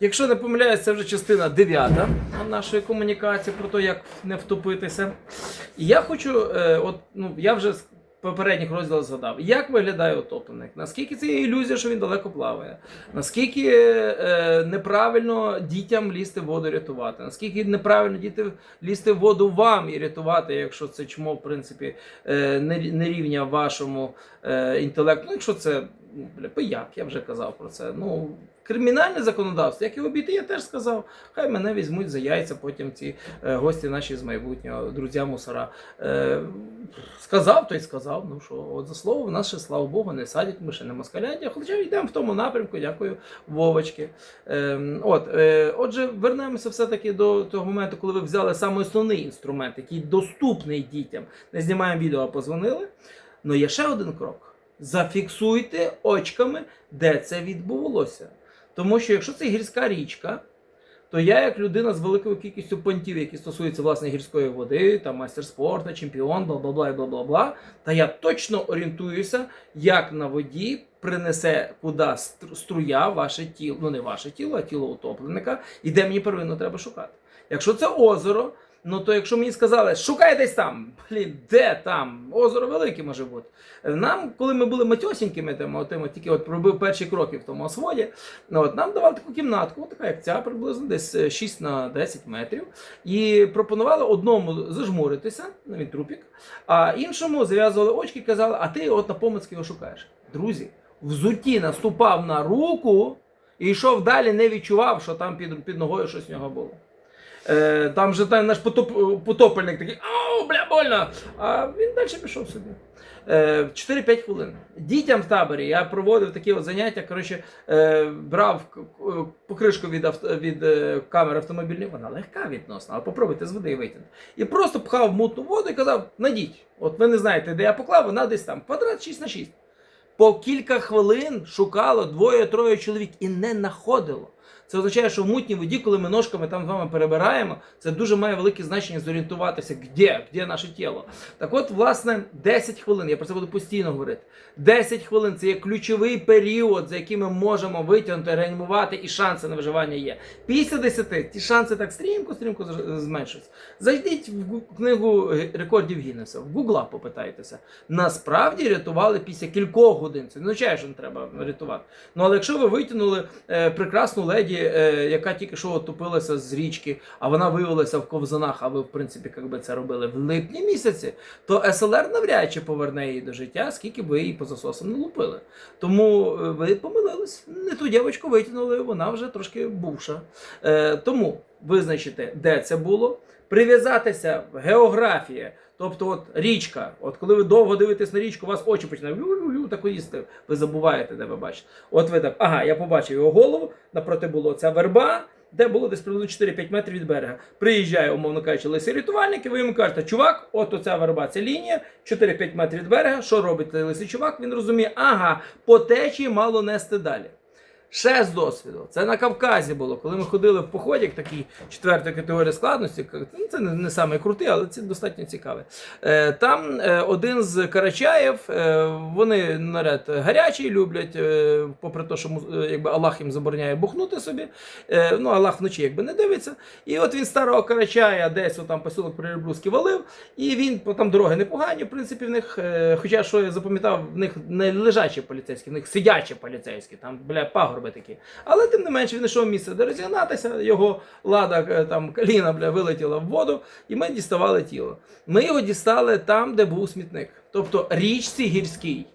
Якщо не помиляюсь, це вже частина 9 нашої комунікації про те, як не втопитися. І я хочу, е, от, ну, я вже з попередніх розділів згадав, як виглядає утопленик, наскільки це ілюзія, що він далеко плаває, наскільки е, неправильно дітям лізти в воду рятувати, наскільки неправильно діти лізти в воду вам і рятувати, якщо це чмо, в принципі, е, не, не рівня вашому е, інтелекту. Ну, якщо це бля, пияк, я вже казав про це. Ну, кримінальне законодавство, як і обійти, я теж сказав. Хай мене візьмуть за яйця потім ці е, гості наші з майбутнього, друзі мусора. Е, сказав, то й сказав. Ну що, от за слово, в нас ще, слава Богу, не садять, ми ще не москаляті, хоча йдемо в тому напрямку, дякую, Вовочки. Е, от, е, отже, вернемося все-таки до того моменту, коли ви взяли саме основний інструмент, який доступний дітям. Не знімаємо відео, а позвонили. Ну є ще один крок. Зафіксуйте очками, де це відбувалося. Тому що якщо це гірська річка, то я, як людина з великою кількістю понтів, які стосуються власне гірської води, там майстер спорту, чемпіон, бла бла бла бла бла бла, та я точно орієнтуюся, як на воді принесе куди струя ваше тіло, ну не ваше тіло, а тіло утопленика, і де мені первинно треба шукати. Якщо це озеро, ну то якщо мені сказали, шукай десь там, блін, де там? Озеро велике може бути. Нам, коли ми були матьосінькими, там, отим, от тільки от пробив перші кроки в тому осводі, ну, от, нам давали таку кімнатку, така як ця, приблизно десь е, 6 на 10 метрів. І пропонували одному зажмуритися, він трупік, а іншому зав'язували очки і казали, а ти от на помицьки його шукаєш. Друзі, взуті наступав на руку і йшов далі, не відчував, що там під, під ногою щось в нього було. Е, там же там наш потоп, потопельник такий, ау, бля, больно. А він далі пішов собі. Е, 4-5 хвилин. Дітям в таборі я проводив такі от заняття. Коротше, е, брав покришку від, авто, від е, камери автомобільної, вона легка відносно, але попробуйте з води витягнути. І просто пхав мутну воду і казав: надіть. От ви не знаєте, де я поклав, вона десь там. Квадрат 6 на 6. По кілька хвилин шукало двоє-троє чоловік і не знаходило. Це означає, що в мутній воді, коли ми ножками там з вами перебираємо, це дуже має велике значення зорієнтуватися, де, де наше тіло. Так от, власне, 10 хвилин, я про це буду постійно говорити. 10 хвилин це є ключовий період, за який ми можемо витягнути, реанімувати, і шанси на виживання є. Після 10 ті шанси так стрімко-стрімко зменшуються. Зайдіть в книгу рекордів Гіннеса, в Гугла попитайтеся. Насправді рятували після кількох годин. Це не означає, що не треба рятувати. Ну але якщо ви витягнули е, прекрасну леді, е, яка тільки що отопилася з річки, а вона виявилася в ковзанах, а ви, в принципі, якби це робили в липні місяці, то СЛР навряд чи поверне її до життя, скільки би її по засосам не лупили. Тому е, ви помилились. Не ту дівчинку витягнули, вона вже трошки бувша. Е, тому визначите, де це було. Прив'язатися в географії, тобто от річка. От коли ви довго дивитесь на річку, у вас очі починають ю-ю-ю, так їсти. Ви забуваєте, де ви бачите. От ви так, ага, я побачив його голову, напроти було ця верба, де було десь приблизно 4-5 метрів від берега. Приїжджає, умовно кажучи, лисий рятувальник, і ви йому кажете, чувак, от оця верба, це лінія, 4-5 метрів від берега. Що робить лисий чувак? Він розуміє, ага, по течії мало нести далі. Ще з досвіду. Це на Кавказі було, коли ми ходили в поході, такий четвертої категорії складності. ну, Це не, не саме крутий, але це достатньо цікаве. Е, там е, один з Карачаєв, е, вони наряд гарячий люблять, е, попри те, що е, якби Аллах їм забороняє бухнути собі. Е, ну, Аллах вночі якби не дивиться. І от він старого Карачая десь там посілок Прирблузький валив, і він там дороги непогані, в принципі, в них. е, хоча що я запам'ятав, в них не лежачі поліцейські, в них сидячі поліцейські, там бля пагорби такі. Але тим не менше він знайшов місце, де розігнатися. Його лада е, там коліна бля, вилетіла в воду, і ми діставали тіло. Ми його дістали там, де був смітник. Тобто річці гірській.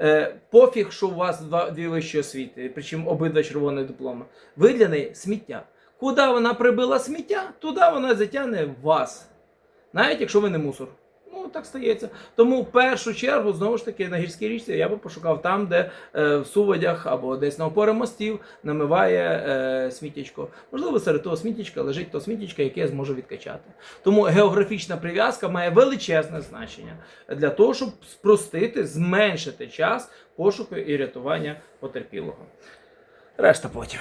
Е, пофіг, що у вас два дві вищі освіти, причому обидва червоні дипломи. Ви для неї сміття. Куди вона прибила сміття, туди вона затягне вас. Навіть якщо ви не мусор. Ну, так стається. Тому в першу чергу, знову ж таки, на гірській річці я би пошукав там, де е, в суводях або десь на опори мостів намиває е, сміттячко. Можливо, серед того сміттячка лежить то сміттячка, яке я зможу відкачати. Тому географічна прив'язка має величезне значення для того, щоб спростити, зменшити час пошуку і рятування потерпілого. Решта потім.